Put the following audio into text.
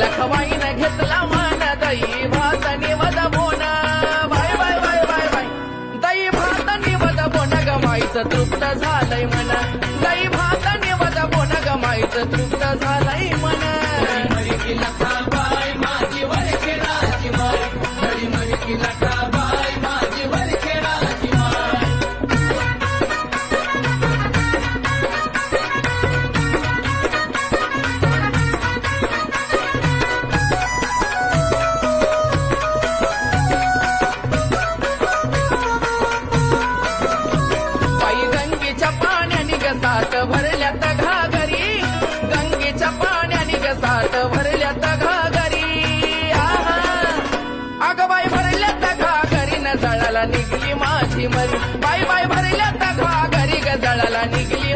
लखवाईन घेतला मान दही भात निवद bone. Bye bye bye bye bye. दही भात निवद बोन गमायचं तृप्त झालंय मन दही भात निवद बोन गमायचं तृप्त झालंय मन पाण्याने गसाट भरल्यात घागरी गंगेच्या पाण्याने गसाट भरल्यात घागरी आहा. अगं बाई भरल्यात घागरी न जळाला निघली माझी मरी बाई बाई भरल्यात घागरी ग जळाला निघली